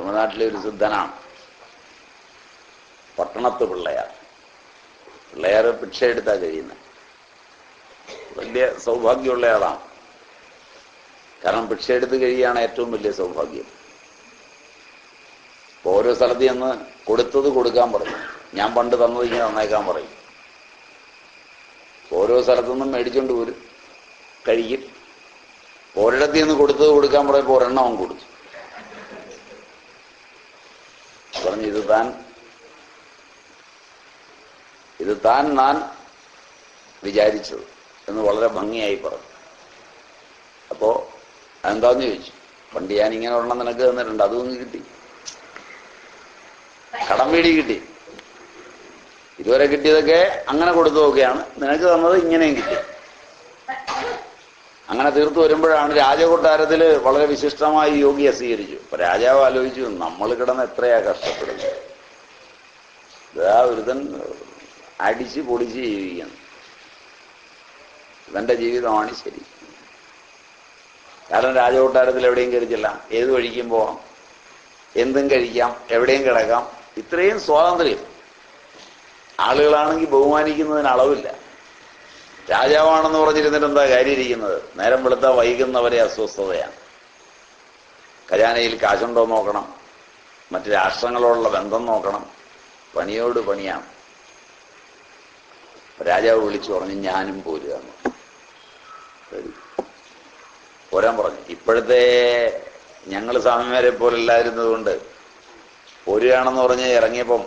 തമിഴ്നാട്ടിലെ ഒരു സിദ്ധനാണ്. പട്ടണത്ത് പിള്ളയാർ പിള്ളയാർ ഭിക്ഷ എടുത്താ കഴിയുന്നത് വലിയ സൗഭാഗ്യമുള്ള ആളാണ് കാരണം ഭിക്ഷ എടുത്ത് കഴിയാണ് ഏറ്റവും വലിയ സൗഭാഗ്യം. ഇപ്പോൾ ഓരോ സ്ഥലത്ത് ചെന്ന് കൊടുത്തത് കൊടുക്കാൻ പറയും. ഞാൻ പണ്ട് തന്നത് ഇങ്ങനെ നന്നേക്കാൻ പറയും. ഓരോ സ്ഥലത്തു നിന്നും മേടിച്ചുകൊണ്ട് വരും. കഴിക്കും. ഒരിടത്തു നിന്ന് കൊടുത്തത് കൊടുക്കാൻ പറയുമ്പോൾ ഒരെണ്ണം കൊടുത്തു. പറഞ്ഞു ഇത് താൻ ഇത് താൻ നാൻ വിചാരിച്ചത് എന്ന് വളരെ ഭംഗിയായി പറഞ്ഞു. അപ്പോ അതെന്താന്ന് ചോദിച്ചു? പണ്ട് ഞാൻ ഇങ്ങനെ ഒരെണ്ണം നിനക്ക് തന്നിട്ടുണ്ട് അതൊന്നും കിട്ടി. കടം വീടി കിട്ടി. ഇതുവരെ കിട്ടിയതൊക്കെ അങ്ങനെ കൊടുത്തു നോക്കുകയാണ് നിനക്ക് തന്നത് ഇങ്ങനെയും കിട്ടി. അങ്ങനെ തീർത്തു വരുമ്പോഴാണ് രാജകൊട്ടാരത്തിൽ വളരെ വിശിഷ്ടമായി യോഗിയെ സ്വീകരിച്ചു അപ്പൊ രാജാവ് ആലോചിച്ചു നമ്മൾ കിടന്ന് എത്രയാ കഷ്ടപ്പെടുന്നത്? ഇതാ ഒരുതൻ അടിച്ച് പൊളിച്ച് ജീവിക്കുന്നു ഇവന്റെ ജീവിതമാണ് ശരി. കാരണം രാജകൊട്ടാരത്തിൽ എവിടെയും കരുതില്ല ഏത് വഴിക്കും പോവാം. എന്തും കഴിക്കാം. എവിടെയും കിടക്കാം. ഇത്രയും സ്വാതന്ത്ര്യം. ആളുകളാണെങ്കിൽ ബഹുമാനിക്കുന്നതിന് അളവില്ല. രാജാവാണെന്ന് പറഞ്ഞിരുന്നിട്ട് എന്താ കാര്യം ഇരിക്കുന്നത് നേരം വെളുത്ത വൈകുന്നവരെ അസ്വസ്ഥതയാണ്. ഖജാനയിൽ കാശുണ്ടോ നോക്കണം. മറ്റു രാഷ്ട്രങ്ങളോടുള്ള ബന്ധം നോക്കണം. പണിയോട് പണിയാണ്. രാജാവ് വിളിച്ചു പറഞ്ഞു ഞാനും പോരുക. പോരാൻ പറഞ്ഞു. ഇപ്പോഴത്തെ ഞങ്ങൾ സ്വാമിമാരെ പോലെ ഇല്ലായിരുന്നതുകൊണ്ട് പോരുകയാണെന്ന് പറഞ്ഞ് ഇറങ്ങിയപ്പം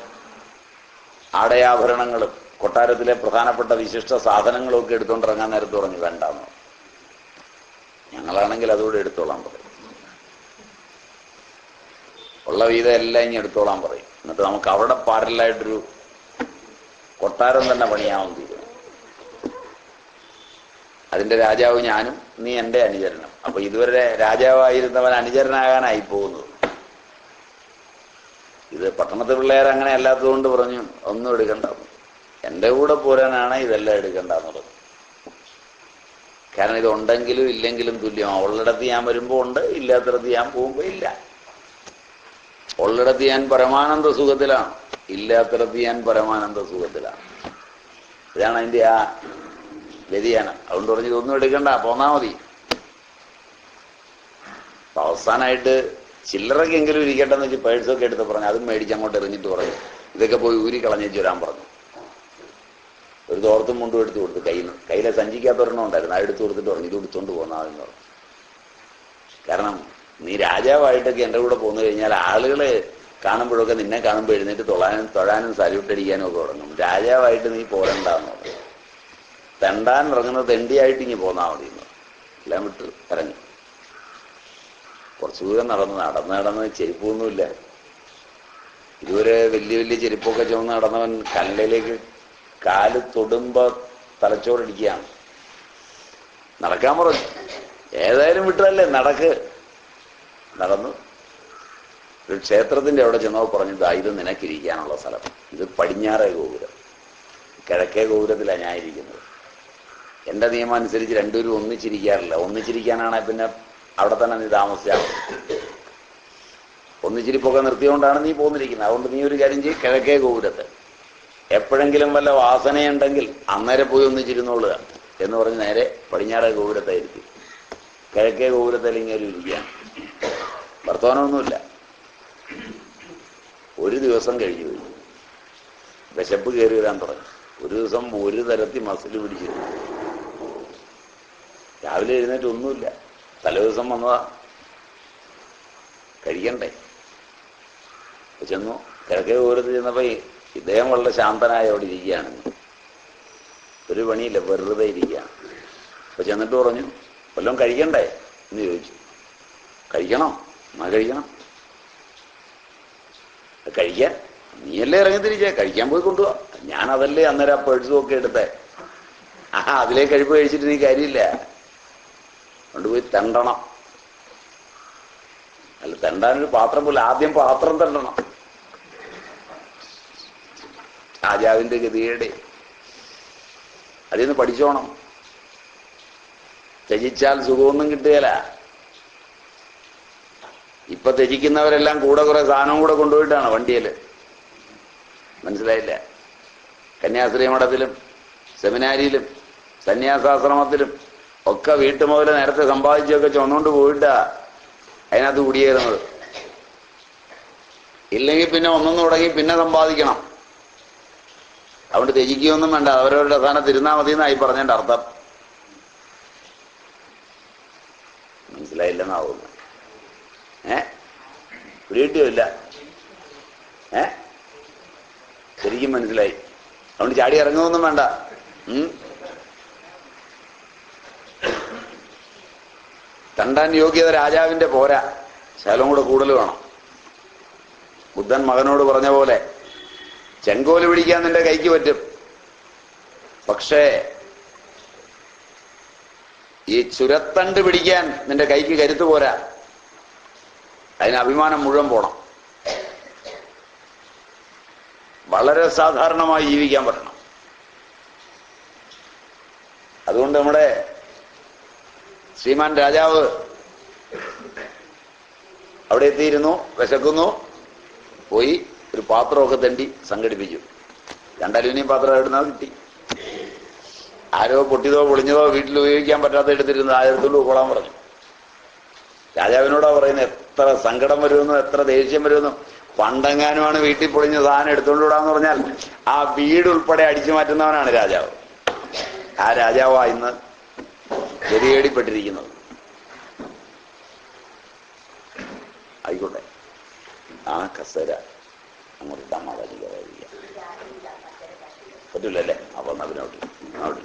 ആടയാഭരണങ്ങളും കൊട്ടാരത്തിലെ പ്രധാനപ്പെട്ട വിശിഷ്ട സാധനങ്ങളൊക്കെ എടുത്തുകൊണ്ടിറങ്ങാൻ നേരത്ത് പറഞ്ഞു വേണ്ടാന്ന്. ഞങ്ങളാണെങ്കിൽ അതുകൂടെ എടുത്തോളാൻ പറയും. ഉള്ള വീത എല്ലാം ഇനി എടുത്തോളാൻ പറയും. എന്നിട്ട് നമുക്ക് അവിടെ പാരലായിട്ടൊരു കൊട്ടാരം തന്നെ പണിയാവും തീരും അതിന്റെ രാജാവ് ഞാനും നീ എന്റെ അനുചരണം അപ്പൊ ഇതുവരെ രാജാവായിരുന്നവൻ അനുചരനാകാനായി പോകുന്നത്. ഇത് പട്ടണത്തിൽ പിള്ളേർ അങ്ങനെ അല്ലാത്തതുകൊണ്ട് പറഞ്ഞു ഒന്നും എടുക്കണ്ട. എന്റെ കൂടെ പോരാനാണ് ഇതെല്ലാം എടുക്കേണ്ടെന്നുള്ളത് കാരണം ഇത് ഉണ്ടെങ്കിലും ഇല്ലെങ്കിലും തുല്യമാണ് ഉള്ളിടത്ത് ഞാൻ വരുമ്പോ ഉണ്ട് ഇല്ലാത്തിടത്ത് ഞാൻ പോകുമ്പോ ഇല്ല. ഉള്ളിടത്ത് ഞാൻ പരമാനന്ദ സുഖത്തിലാണ് ഇല്ലാത്തിടത്ത് ഞാൻ പരമാനന്ദ സുഖത്തിലാണ്. ഇതാണ് അതിന്റെ ആ വ്യതിയാനം. അതുകൊണ്ട് പറഞ്ഞ് ഇതൊന്നും എടുക്കണ്ട പോന്നാ മതി. അപ്പൊ അവസാനമായിട്ട് ചില്ലറക്കെങ്കിലും ഇരിക്കട്ടെ എന്ന് വെച്ച് പേഴ്സൊക്കെ എടുത്ത് പറഞ്ഞു അതും മേടിച്ച് അങ്ങോട്ട് എറിഞ്ഞിട്ട് പറഞ്ഞു. ഇതൊക്കെ പോയി ഊരി കളഞ്ഞേച്ച് വരാൻ പറഞ്ഞു. തോർത്തും മുണ്ടും എടുത്തു കൊടുത്തു കയ്യിൽ നിന്ന് കയ്യിലെ സഞ്ചിക്കാത്തൊരെണ്ണം ഉണ്ടായിരുന്നു. ആ എടുത്തു കൊടുത്തിട്ട് പറഞ്ഞു ഇത് എടുത്തുകൊണ്ട് പോന്നാന്ന് പറഞ്ഞു. കാരണം നീ രാജാവായിട്ടൊക്കെ എന്റെ കൂടെ പോന്നു കഴിഞ്ഞാൽ ആളുകളെ കാണുമ്പോഴൊക്കെ നിന്നെ കാണുമ്പോൾ എഴുന്നേറ്റ് തൊഴാനും തൊഴാനും സല്യൂട്ട് അടിക്കാനും ഒക്കെ തുടങ്ങും. രാജാവായിട്ട് നീ പോരണ്ടെന്ന് പറഞ്ഞു. തെണ്ടാൻ ഇറങ്ങുന്നത് തെണ്ടിയായിട്ട് ഇനി പോന്നാ മതി എന്ന് എല്ലാം വിട്ട് ഇറങ്ങി. കുറച്ചു ദൂരം നടന്ന് നടന്ന് നടന്ന് ചെരുപ്പൊന്നുമില്ല. ഇതുവരെ വലിയ വലിയ ചെരുപ്പൊക്കെ ചുമന്ന് നടന്നവൻ കല്ലയിലേക്ക് കാൽ തൊടുമ്പോ തലച്ചോറടിക്കുകയാണ്. നടക്കാൻ പറഞ്ഞു. ഏതായാലും വിട്ടതല്ലേ നടക്ക്. നടന്നു. ഒരു ക്ഷേത്രത്തിന്റെ അവിടെ ചെന്നപ്പോൾ പറഞ്ഞു "ദാ ഇത് നിനക്കിരിക്കാനുള്ള സ്ഥലം. ഇത് പടിഞ്ഞാറേ ഗോപുരം. കിഴക്കേ ഗോപുരത്തിലാണ് ഞാൻ ഇരിക്കുന്നത്. എന്റെ നിയമം അനുസരിച്ച് രണ്ടുപേരും ഒന്നിച്ചിരിക്കാറില്ല. ഒന്നിച്ചിരിക്കാനാണ് പിന്നെ അവിടെ തന്നെ നീ താമസിച്ചാൽ മതി. ഒന്നിച്ചിരിപ്പൊക്കെ നിർത്തിയോണ്ടാണ് നീ പോന്നിരിക്കുന്നത്. അതുകൊണ്ട് നീ ഒരു കാര്യം ചെയ്യും കിഴക്കേ ഗോപുരത്ത്. എപ്പോഴെങ്കിലും വല്ല വാസനയുണ്ടെങ്കിൽ അന്നേരം പോയി ഒന്നിച്ചിരുന്നോളുക എന്ന് പറഞ്ഞ് നേരെ പടിഞ്ഞാറേ ഗോപുരത്തായിരിക്കും. കിഴക്കേ ഗോപുരത്തിൽ ഇങ്ങനെ ഇരിക്കുകയാണ്. വർത്തമാനമൊന്നുമില്ല. ഒരു ദിവസം കഴിഞ്ഞു പോയി. വിശപ്പ് കയറി വരാൻ തുടങ്ങി. ഒരു ദിവസം ഒരു തരത്തിൽ മസിൽ പിടിച്ചിരുന്നു രാവിലെ എഴുന്നേറ്റ് ഒന്നുമില്ല. തലേ ദിവസം വന്നതാ. കഴിക്കണ്ടേ? ചെന്നു. കിഴക്കേ ഗോപുരത്തിൽ ചെന്നപ്പോ ഇദ്ദേഹം വളരെ ശാന്തനായ അവിടെ ഇരിക്കുകയാണ്. ഒരു പണിയില്ല വെറുതെ ഇരിക്കുകയാണ് അപ്പൊ ചെന്നിട്ട് പറഞ്ഞു വല്ലതും കഴിക്കണ്ടേ? എന്ന് ചോദിച്ചു. കഴിക്കണം എന്നാ കഴിക്കണം. കഴിക്കാൻ നീയല്ലേ ഇറങ്ങി തിരിച്ചേ കഴിക്കാൻ പോയി കൊണ്ടുപോവാ അതല്ലേ അന്നേരം ആ പേഴ്സും ഒക്കെ എടുത്തേ? ആ അതിലേ കഴിപ്പ് കഴിച്ചിട്ട് നീ കാര്യമില്ല. കൊണ്ടുപോയി തെണ്ടണം. അല്ല തെണ്ടാനൊരു പാത്രം പോലെ ആദ്യം പാത്രം തെണ്ടണം. രാജാവിന്റെ ഗതികേട്. അതിൽ നിന്ന് പഠിച്ചോണം. ത്യജിച്ചാൽ സുഖമൊന്നും കിട്ടുകയില്ല. ഇപ്പൊ ത്യജിക്കുന്നവരെല്ലാം കൂടെ കുറെ സാധനവും കൂടെ കൊണ്ടുപോയിട്ടാണ് വണ്ടിയിൽ മനസ്സിലായില്ല? കന്യാസ്ത്രീ മഠത്തിലും സെമിനാരിയിലും സന്യാസാശ്രമത്തിലും ഒക്കെ വീട്ടുമുതൽ നേരത്തെ സമ്പാദിച്ചൊക്കെ ചുമന്നുകൊണ്ട് പോയിട്ടാ അതിനകത്ത് കുടിയേറുന്നത്. ഇല്ലെങ്കിൽ പിന്നെ ഒന്നും തുടങ്ങി പിന്നെ സമ്പാദിക്കണം. അതുകൊണ്ട് ത്യജിക്കുകയൊന്നും വേണ്ട. അവരവരുടെ സ്ഥാനത്ത് ഇരുന്നാ മതി എന്നായി പറഞ്ഞതിന്റെ അർത്ഥം. മനസ്സിലായില്ലെന്നാവുന്നു. ഏ? പിടികിട്ടിയോ ഏ? ശരിക്കും മനസ്സിലായി. അതുകൊണ്ട് ചാടി ഇറങ്ങുമൊന്നും വേണ്ട. തണ്ടാൻ യോഗ്യത രാജാവിന്റെ പോരാ. ശകലം കൂടെ കൂടുതൽ വേണം. ബുദ്ധൻ മകനോട് പറഞ്ഞ പോലെ ചെങ്കോൽ പിടിക്കാൻ നിന്റെ കൈക്ക് പറ്റും. പക്ഷേ ഈ ചുരത്തണ്ട് പിടിക്കാൻ നിന്റെ കൈക്ക് കരുത്ത് പോരാ. അതിന് അഭിമാനം മുഴുവൻ പോണം. വളരെ സാധാരണമായി ജീവിക്കാൻ പറ്റണം. അതുകൊണ്ട് നമ്മുടെ ശ്രീമാൻ രാജാവ് അവിടെ എത്തിയിരുന്നു വിശക്കുന്നു പോയി. ഒരു പാത്രമൊക്കെ തണ്ടി സംഘടിപ്പിച്ചു രണ്ടലുമിനിയം പാത്രം എവിടുന്നോ കിട്ടി. ആരോ പൊട്ടിയതോ പൊളിഞ്ഞതോ വീട്ടിൽ ഉപയോഗിക്കാൻ പറ്റാത്ത എടുത്തിരുന്ന ആയിരത്തോളം കൊള്ളാൻ പറഞ്ഞു. രാജാവിനോടാ പറയുന്നത് എത്ര സങ്കടം വരുമെന്നും എത്ര ദേഷ്യം വരുമെന്നും. പണ്ടെങ്ങാനുമാണ് വീട്ടിൽ പൊളിഞ്ഞ സാധനം എടുത്തുകൊണ്ട് വിടാന്ന് പറഞ്ഞാൽ ആ വീട് ഉൾപ്പെടെ അടിച്ചു മാറ്റുന്നവനാണ് രാജാവ്. ആ രാജാവാ ഇന്ന് ഗതികേടിപ്പെട്ടിരിക്കുന്നത്. ആയിക്കോട്ടെ. ആ കസര. അങ്ങോട്ട് ഇട്ടാൽ മാതാരിക പറ്റൂലല്ലേ? അപ്പൊ എന്നാ പിന്നെ അവിടെ അവിടെ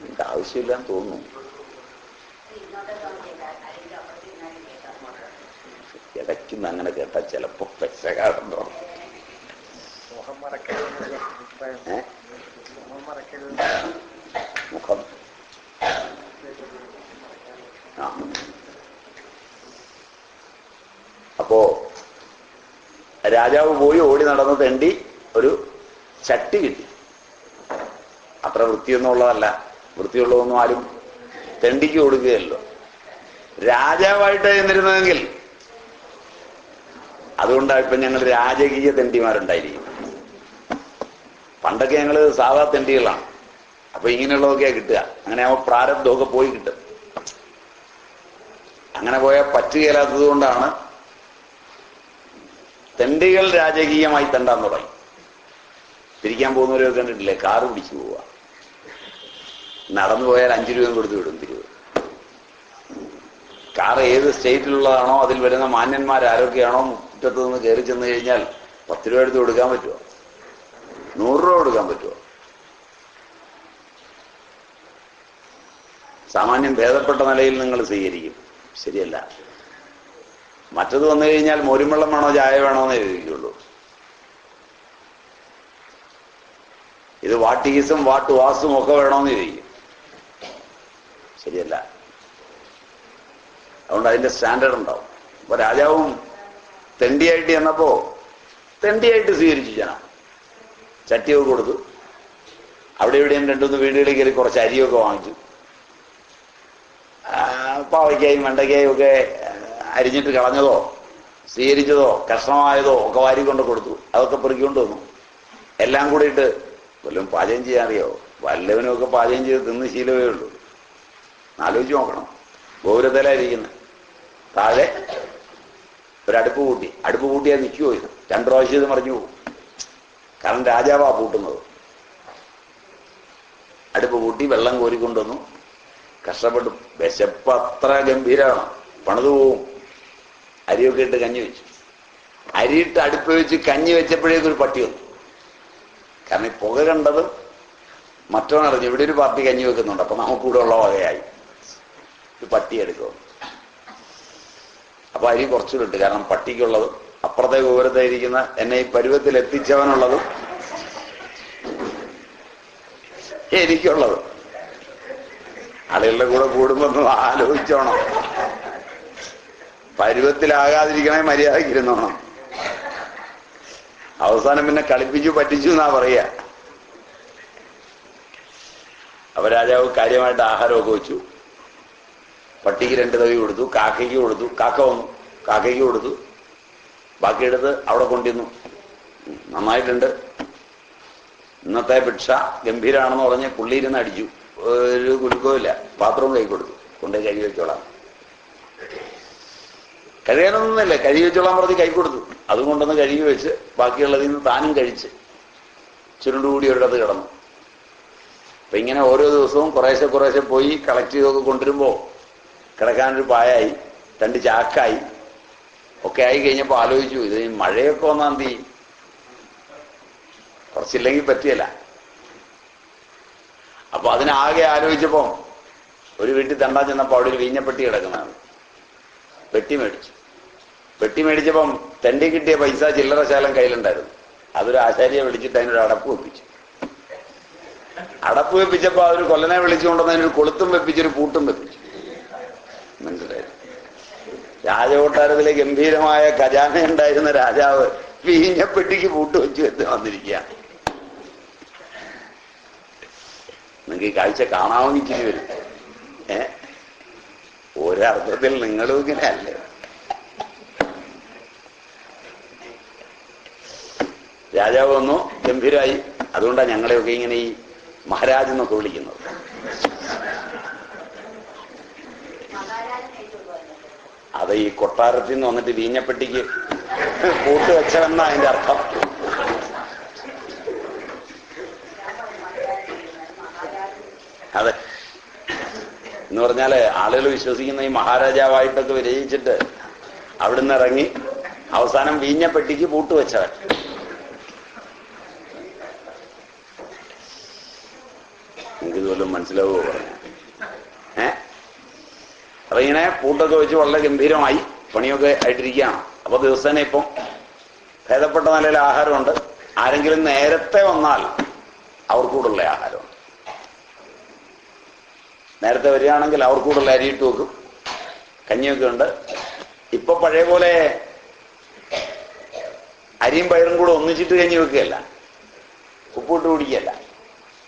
എനിക്ക് ആവശ്യമില്ലാന്ന് തോന്നുന്നു. ഇടയ്ക്കുന്ന അങ്ങനെ കേട്ടാ ചിലപ്പോ പെശകാറുണ്ടോ മുഖം മുഖം അപ്പോ രാജാവ് പോയി ഓടി നടന്ന് തെണ്ടി ഒരു ചട്ടി കിട്ടി. അത്ര വൃത്തിയൊന്നുമുള്ളതല്ല വൃത്തിയുള്ളതൊന്നും ആരും തെണ്ടിക്ക് കൊടുക്കുകയല്ലോ. രാജാവായിട്ട് എന്നിരുന്നതെങ്കിൽ അതുകൊണ്ടാണ് ഇപ്പൊ ഞങ്ങൾ രാജകീയ തെണ്ടിമാരുണ്ടായിരിക്കും പണ്ടൊക്കെ ഞങ്ങൾ സാധാ തെണ്ടികളാണ്. അപ്പൊ ഇങ്ങനെയുള്ളതൊക്കെയാ കിട്ടുക. അങ്ങനെ ആ പ്രാരബ്ധമൊക്കെ പോയി കിട്ടും. അങ്ങനെ പോയാൽ പറ്റുകയില്ലാത്തത് കൊണ്ടാണ് തെണ്ടികൾ രാജകീയമായി തെണ്ടാൻ തുടങ്ങി. തിരിക്കാൻ പോകുന്നവരൊക്കെ കണ്ടിട്ടില്ലേ? കാറ് പിടിച്ചു പോവുക. നടന്നു പോയാൽ അഞ്ചു രൂപയും കൊടുത്തു വിടും തിരുവ്. കാർ ഏത് സ്റ്റേറ്റിലുള്ളതാണോ അതിൽ വരുന്ന മാന്യന്മാർ ആരോഗ്യമാണോ മുറ്റത്ത് നിന്ന് കയറി ചെന്ന് കഴിഞ്ഞാൽ പത്ത് രൂപ എടുത്ത് കൊടുക്കാൻ പറ്റുമോ നൂറ് രൂപ കൊടുക്കാൻ പറ്റുമോ സാമാന്യം ഭേദപ്പെട്ട നിലയിൽ നിങ്ങൾ സ്വീകരിക്കും. ശരിയല്ല. മറ്റത് വന്നു കഴിഞ്ഞാൽ മോരുംവെള്ളം വേണോ ചായ വേണോ എന്നേ ചോദിക്കുള്ളൂ ഇത് വാട്ടീസും വാട്ട് വാസും ഒക്കെ വേണോന്ന് ചോദിക്കും. ശരിയല്ല. അതുകൊണ്ട് അതിന്റെ സ്റ്റാൻഡേർഡ് ഉണ്ടാവും. അപ്പൊ രാജാവും തെണ്ടിയായിട്ട് എന്നപ്പോ തെണ്ടിയായിട്ട് സ്വീകരിച്ചു ജനം ചട്ടിയൊക്കെ കൊടുത്തു. അവിടെ ഇവിടെയും രണ്ടുമൂന്ന് വീടുകളിൽ കയറി കുറച്ച് അരിയൊക്കെ വാങ്ങിച്ചു. പാവയ്ക്കായും വെണ്ടയ്ക്കായും ഒക്കെ അരിഞ്ഞിട്ട് കളഞ്ഞതോ സ്വീകരിച്ചതോ കഷ്ണമായതോ ഒക്കെ വാരിക്കൊണ്ട് കൊടുത്തു. അതൊക്കെ പെറുക്കിക്കൊണ്ട് വന്നു. എല്ലാം കൂടിയിട്ട് വല്ലതും പാചകം ചെയ്യാൻ അറിയോ വല്ലവനും ഒക്കെ പാചകം ചെയ്ത് തിന്ന് ശീലമേ ഉള്ളൂ. ആലോചിച്ച് നോക്കണം. ഗൗരവത്തിലായിരിക്കുന്നത് താഴെ ഒരടുപ്പ് കൂട്ടി. അടുപ്പ് കൂട്ടിയാൽ നിൽക്കുമോ ഇത്? രണ്ടു പ്രാവശ്യം ഇത് മറിഞ്ഞു പോകും. കാരണം രാജാവാ പൂട്ടുന്നത്. അടുപ്പ് കൂട്ടി വെള്ളം കോരിക്കൊണ്ടുവന്നു കഷ്ടപ്പെട്ടു. വിശപ്പ് അത്ര ഗംഭീരമാണ് പണിത് പോവും. അരിയൊക്കെ ഇട്ട് കഞ്ഞി വെച്ചു. അരിയിട്ട് അടുപ്പ് വെച്ച് കഞ്ഞി വെച്ചപ്പോഴേക്കൊരു പട്ടി വന്നു. കാരണം ഈ പുക കണ്ടത് മറ്റവൻ അറിഞ്ഞു. ഇവിടെ ഒരു പാർട്ടി കഞ്ഞി വെക്കുന്നുണ്ട്. അപ്പൊ നമുക്ക് കൂടെ ഉള്ള വകയായി. ഒരു പട്ടി എടുക്കും അപ്പൊ അരി കുറച്ചുകൂടെ ഇട്ട്. കാരണം പട്ടിക്കുള്ളത് അപ്പുറത്തെ ഗോപുരത്തായിരിക്കുന്ന എന്നെ ഈ പരുവത്തിൽ എത്തിച്ചവനുള്ളതും എനിക്കുള്ളത്. ആളുകളുടെ കൂടെ കൂടുമ്പോ ആലോചിച്ചോണം. പരുവത്തിലാകാതിരിക്കണേ മര്യാദയ്ക്ക് ഇരുന്നോണം അവസാനം പിന്നെ കളിപ്പിച്ചു പറ്റിച്ചു എന്നാ പറയ. അപ്പൊ രാജാവ് കാര്യമായിട്ട് ആഹാരമൊക്കെ വെച്ചു. പട്ടിക്ക് രണ്ട് തവി കൊടുത്തു കാക്കയ്ക്ക് കൊടുത്തു കാക്ക വന്നു കാക്കയ്ക്ക് കൊടുത്തു. ബാക്കിയെടുത്ത് അവിടെ കൊണ്ടിരുന്നു. നന്നായിട്ടുണ്ട്. ഇന്നത്തെ ഭിക്ഷ ഗംഭീരാണെന്ന് പറഞ്ഞ് പുള്ളിയിരുന്ന് അടിച്ചു. ഒരു കുലുക്കവുമില്ല പാത്രവും കൈ കൊടുത്തു കൊണ്ടേ കഴുകി വെച്ചോളാം. കഴുകാനൊന്നുമില്ല. കഴുകി വെച്ചോളാൻ പറഞ്ഞ് കൈ കൊടുത്തു. അതും കൊണ്ടൊന്ന് കഴുകി വെച്ച് ബാക്കിയുള്ളതിൽ നിന്ന് താനും കഴിച്ച് ചുരുണ്ടുകൂടി ഒരിടത്ത് കിടന്നു. അപ്പൊ ഇങ്ങനെ ഓരോ ദിവസവും കുറേശ്ശെ കുറേശ്ശെ പോയി കളക്ട് ചെയ്തൊക്കെ കൊണ്ടുവരുമ്പോ കിടക്കാനൊരു പായായി രണ്ട് ചാക്കായി. ഒക്കെ ആയി കഴിഞ്ഞപ്പോ ആലോചിച്ചു ഇത് മഴയൊക്കെ എന്ത് കുറച്ചില്ലെങ്കിൽ പറ്റിയല്ല. അപ്പൊ അതിനാകെ ആലോചിച്ചപ്പോ ഒരു വീട്ടിൽ തണ്ടാൻ ചെന്നപ്പോ അവിടെ ഒരു വീഞ്ഞപ്പെട്ടി കിടക്കുന്നതാണ്. പെട്ടി മേടിച്ചു. പെട്ടി മേടിച്ചപ്പം തെണ്ടി കിട്ടിയ പൈസ ചില്ലറ ശാലം കയ്യിലുണ്ടായിരുന്നു. അതൊരു ആശാരിയെ വിളിച്ചിട്ട് അതിനൊരു അടപ്പ് വെപ്പിച്ചു. അടപ്പ് വെപ്പിച്ചപ്പോ ആ ഒരു കൊല്ലനെ വിളിച്ചുകൊണ്ടുവന്ന് അതിനൊരു കൊളുത്തും വെപ്പിച്ചൊരു പൂട്ടും വെപ്പിച്ചു. മനസ്സിലായി? രാജകൊട്ടാരത്തിലെ ഗംഭീരമായ ഖജാന ഉണ്ടായിരുന്ന രാജാവ് വീഞ്ഞപ്പെട്ടിക്ക് പൂട്ട് വെച്ച് വെച്ച് നിങ്ങൾക്ക് ഈ കാഴ്ച കാണാവുന്നിച്ചിരി വരും ഏ? ഒരർത്ഥത്തിൽ നിങ്ങളും ഇങ്ങനെ അല്ലേ? രാജാവ് വന്നു ഗംഭീരമായി അതുകൊണ്ടാണ് ഞങ്ങളെയൊക്കെ ഇങ്ങനെ ഈ മഹാരാജ് എന്നൊക്കെ വിളിക്കുന്നത്. അത് ഈ കൊട്ടാരത്തിൽ നിന്ന് വന്നിട്ട് വീഞ്ഞപ്പെട്ടിക്ക് കൂട്ടുവെച്ചതെന്നാ അതിന്റെ അർത്ഥം അതെ എന്ന് പറഞ്ഞാൽ ആളുകൾ വിശ്വസിക്കുന്ന ഈ മഹാരാജാവായിട്ടൊക്കെ വിരയിച്ചിട്ട് അവിടുന്ന് ഇറങ്ങി അവസാനം വീഞ്ഞപ്പെട്ടിക്ക് പൂട്ട് വെച്ചവൻ. നിങ്ങൾക്ക് ഇതുവല്ലതും മനസ്സിലാവുമോ പറഞ്ഞ? ഏ? അപ്പൊ പൂട്ടൊക്കെ വെച്ച് വളരെ ഗംഭീരമായി പണിയൊക്കെ ആയിട്ടിരിക്കുകയാണ്. അപ്പൊ ദിവസേന ഇപ്പം ഭേദപ്പെട്ട നിലയിൽ ആഹാരമുണ്ട്. ആരെങ്കിലും നേരത്തെ വന്നാൽ അവർക്കൂടുള്ള ആഹാരമുണ്ട്. നേരത്തെ വരികയാണെങ്കിൽ അവർക്കൂടുള്ള അരിയിട്ട് വെക്കും. കഞ്ഞിയൊക്കെ ഉണ്ട്. ഇപ്പൊ പഴയ പോലെ അരിയും പയറും കൂടെ ഒന്നിച്ചിട്ട് കഞ്ഞി വെക്കുകയല്ല. ഉപ്പിട്ട് കുടിക്കുകയല്ല.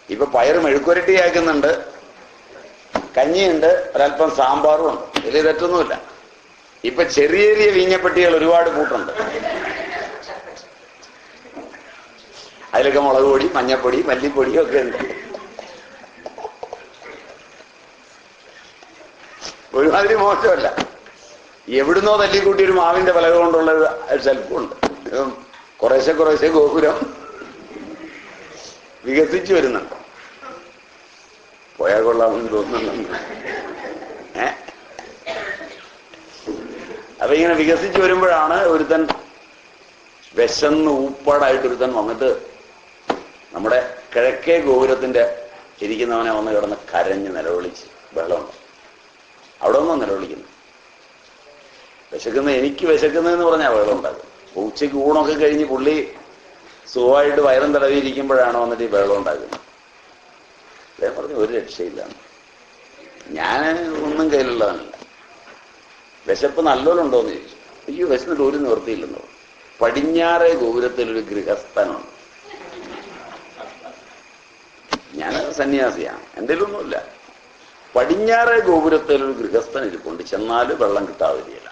ഇപ്പൊ പയർ മെഴുക്കുരട്ടിയാക്കുന്നുണ്ട് കഞ്ഞിയുണ്ട്. ഒരല്പം സാമ്പാറും ഉണ്ട്. വലിയ തെറ്റൊന്നുമില്ല. ഇപ്പൊ ചെറിയ ചെറിയ വീഞ്ഞപ്പെട്ടികൾ ഒരുപാട് കൂട്ടുണ്ട് അതിലൊക്കെ മുളക് പൊടി മഞ്ഞപ്പൊടി മല്ലിപ്പൊടിയും ഒക്കെ ഉണ്ട്. ഒരുമാതിരി മോശമല്ല. എവിടുന്നോ തല്ലിക്കൂട്ടി ഒരു മാവിന്റെ പലക കൊണ്ടുള്ള ഒരു കുറേശ്ശെ കുറേശ്ശെ ഗോപുരം വികസിച്ചു വരുന്നുണ്ട്. പോയാൽ കൊള്ളാമെന്ന് തോന്നുന്നുണ്ട്. അപ്പൊ ഇങ്ങനെ വികസിച്ചു വരുമ്പോഴാണ് ഒരുത്തൻ വിശന്ന് ഊപ്പാടായിട്ട് ഒരുത്തൻ വന്നിട്ട് നമ്മുടെ കിഴക്കേ ഗോപുരത്തിന്റെ ഇരിക്കുന്നവനെ വന്ന് കിടന്ന് കരഞ്ഞ് നിലവിളിച്ച് ബഹളമുണ്ട്. അവിടെ ഒന്നും നിലവിളിക്കുന്നു വിശക്കുന്ന എനിക്ക് വിശക്കുന്നതെന്ന് പറഞ്ഞാൽ വെള്ളമുണ്ടാകും ഉച്ചയ്ക്ക് ഊണൊക്കെ കഴിഞ്ഞ് പുള്ളി സുഖമായിട്ട് വയറും തടവിയിരിക്കുമ്പോഴാണ് വന്നിട്ട് ഈ വെള്ളം ഉണ്ടാക്കുന്നത്. അദ്ദേഹം പറഞ്ഞു ഒരു രക്ഷയില്ല. ഞാൻ ഒന്നും കയ്യിലുള്ളതല്ല വിശപ്പ് നല്ലോലുണ്ടോന്ന് ചോദിച്ചു. അയ്യോ വിശന്നിട്ട് ഒരു നിവൃത്തിയില്ലെന്ന് പടിഞ്ഞാറേ ഗോപുരത്തിൽ ഒരു ഗൃഹസ്ഥനുണ്ട്. ഞാൻ സന്യാസിയാണ്. എന്റെ ഒന്നുമില്ല പടിഞ്ഞാറേ ഗോപുരത്തിൽ ഒരു ഗൃഹസ്ഥൻ ഇരിപ്പുണ്ട്. ചെന്നാൽ വെള്ളം കിട്ടാതിരിയില്ല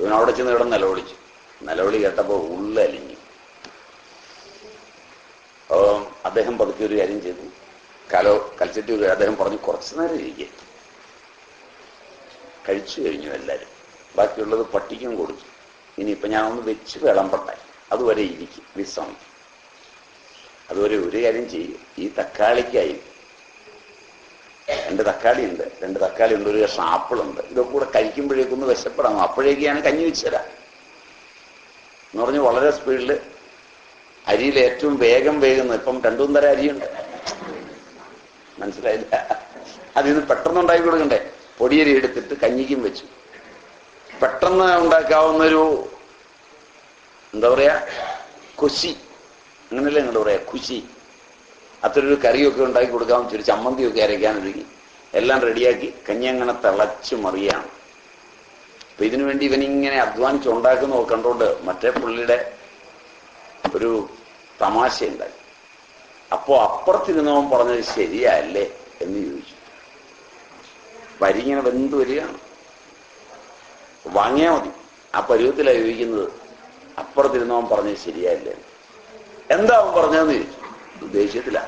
ഇവൻ അവിടെ ചെന്ന് ഇവിടെ നിലവിളിച്ചു. നിലവിളി കേട്ടപ്പോ ഉള്ളലിഞ്ഞു അപ്പൊ അദ്ദേഹം പതുക്കെ ഒരു കാര്യം ചെയ്തു. കലോ കലച്ചിട്ട് അദ്ദേഹം പറഞ്ഞു കുറച്ചു നേരം ഇരിക്കെ. കഴിച്ചു കഴിഞ്ഞു എല്ലാരും. ബാക്കിയുള്ളത് പട്ടിക്കും കൊടുത്തു. ഇനി ഇപ്പൊ ഞാൻ ഒന്ന് വെച്ച് വിളമ്പട്ടെ. അതുവരെ ഇരിക്കും വിശ്രമിക്കും. അതുവരെ ഒരു കാര്യം ചെയ്യും. ഈ തക്കാളിക്കായി രണ്ട് തക്കാളി ഉണ്ട്. രണ്ട് തക്കാളി ഉണ്ട് ഒരു കഷ്ണം ആപ്പിളുണ്ട് ഇതൊക്കെ കൂടെ കഴിക്കുമ്പോഴേക്കൊന്ന് വിശപ്പെടാം അപ്പോഴേക്കാണ് കഞ്ഞി വെച്ചുതരാം എന്ന് പറഞ്ഞ് വളരെ സ്പീഡിൽ അരിയിൽ ഏറ്റവും വേഗം വേഗം ഇപ്പം രണ്ടും തരം അരിയുണ്ട്. മനസ്സിലായില്ല? അതിന്ന് പെട്ടെന്ന് ഉണ്ടാക്കി കൊടുക്കണ്ടേ? പൊടിയരി എടുത്തിട്ട് കഞ്ഞിക്കും വെച്ചു. പെട്ടെന്ന് ഉണ്ടാക്കാവുന്നൊരു എന്താ പറയാ കുശി. അങ്ങനെയല്ലേ നിങ്ങൾ പറയാ കുശി. അത്രയൊരു കറിയൊക്കെ ഉണ്ടാക്കി കൊടുക്കാൻ ഒരു ചമ്മന്തിയൊക്കെ അരയ്ക്കാൻ ഒരുങ്ങി. എല്ലാം റെഡിയാക്കി കഞ്ഞി അങ്ങനെ തിളച്ചു മറിയാണ്. അപ്പൊ ഇതിനു വേണ്ടി ഇവനിങ്ങനെ ഉണ്ടാക്കുന്ന കണ്ടുകൊണ്ട് മറ്റേ പുള്ളിയുടെ ഒരു തമാശ ഉണ്ടായി അപ്പോ അപ്പുറത്തിരുന്നവൻ പറഞ്ഞത് ശരിയല്ലേ എന്ന് ചോദിച്ചു. വരിങ്ങനെ വെന്ത് വരികയാണ്. വാങ്ങിയാൽ മതി. ആ പരുവത്തിലാണ് ചോദിക്കുന്നത്. അപ്പുറത്തിരുന്നവൻ പറഞ്ഞത് ശരിയല്ലേ എന്താ അവൻ പറഞ്ഞതെന്ന് ചോദിച്ചു. ദേഷ്യത്തില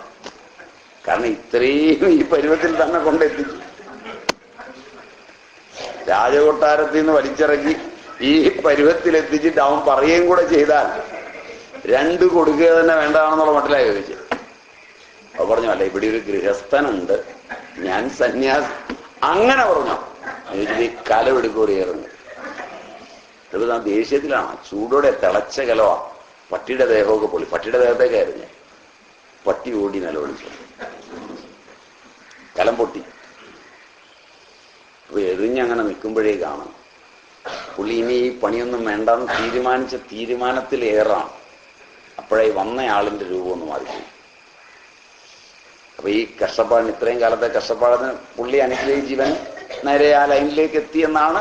കാരണം ഇത്രയും ഈ പരുവത്തിൽ തന്നെ കൊണ്ടെത്തിച്ചു. രാജകൊട്ടാരത്തിൽ നിന്ന് വലിച്ചിറക്കി ഈ പരുവത്തിലെത്തിച്ചിട്ട് അവൻ പറയുകയും കൂടെ ചെയ്താൽ രണ്ട് കൊടുക്കുക തന്നെ വേണ്ടതാണെന്നുള്ള മട്ടിലായി ചോദിച്ചു അപ്പൊ പറഞ്ഞു അല്ല ഇവിടെ ഒരു ഗൃഹസ്ഥനുണ്ട്. ഞാൻ സന്യാസി അങ്ങനെ പറഞ്ഞു. ഈ ആ ദേഷ്യത്തിലാണ്. ചൂടോടെ തിളച്ച കലവാ. പട്ടിയുടെ ദേഹമൊക്കെ പൊളി പട്ടിയുടെ ദേഹത്തേക്കായിരുന്നു. പട്ടി ഓടി നിലവിളിച്ചു. കലം പൊട്ടി. അപ്പൊ എറിഞ്ഞങ്ങനെ നിൽക്കുമ്പോഴേ കാണാം. പുള്ളി ഇനി ഈ പണിയൊന്നും വേണ്ടെന്ന് തീരുമാനിച്ച തീരുമാനത്തിൽ ഏറാണ് അപ്പോഴേ വന്നയാളിന്റെ രൂപം ഒന്ന് മാറിപ്പോയി. അപ്പൊ ഈ കഷ്ടപ്പാടിന് ഇത്രയും കാലത്തെ കഷ്ടപ്പാടിന് പുള്ളി അനുഗ്രഹിച്ച് ഇവൻ നേരെ ആ ലൈനിലേക്ക് എത്തിയെന്നാണ്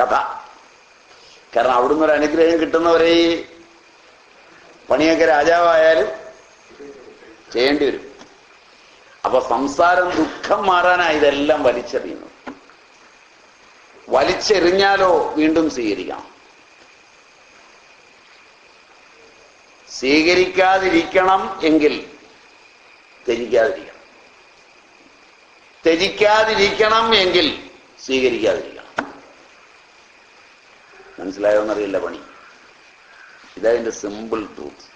കഥ. കാരണം അവിടുന്ന് ഒരു അനുഗ്രഹം കിട്ടുന്നവരെ ഈ പണിയൊക്കെ രാജാവായാലും ചെയ്യേണ്ടി വരും. അപ്പൊ സംസാരം ദുഃഖം മാറാനായി ഇതെല്ലാം വലിച്ചെറിയുന്നു വലിച്ചെറിഞ്ഞാലോ വീണ്ടും സ്വീകരിക്കാം. സ്വീകരിക്കാതിരിക്കണം എങ്കിൽ ത്യജിക്കാതിരിക്കണം. ത്യജിക്കാതിരിക്കണം എങ്കിൽ സ്വീകരിക്കാതിരിക്കണം. മനസ്സിലായോന്നറിയില്ല പണി. ഇതതിന്റെ സിമ്പിൾ ട്രൂത്ത്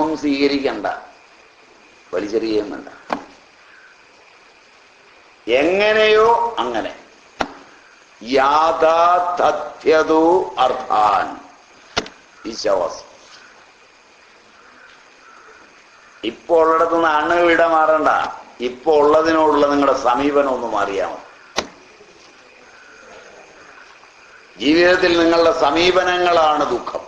ഒന്നും സ്വീകരിക്കണ്ട. വലിച്ചെറിയുന്നുണ്ട് എങ്ങനെയോ അങ്ങനെ. യാഥാതഥ്യതു അർത്ഥാൻ. ഇപ്പൊ ഉള്ളിടത്തുനിന്ന് അണു വിട മാറണ്ട. ഇപ്പൊ ഉള്ളതിനോടുള്ള നിങ്ങളുടെ സമീപനം ഒന്ന് മാറിയാമോ ജീവിതത്തിൽ നിങ്ങളുടെ സമീപനങ്ങളാണ് ദുഃഖം.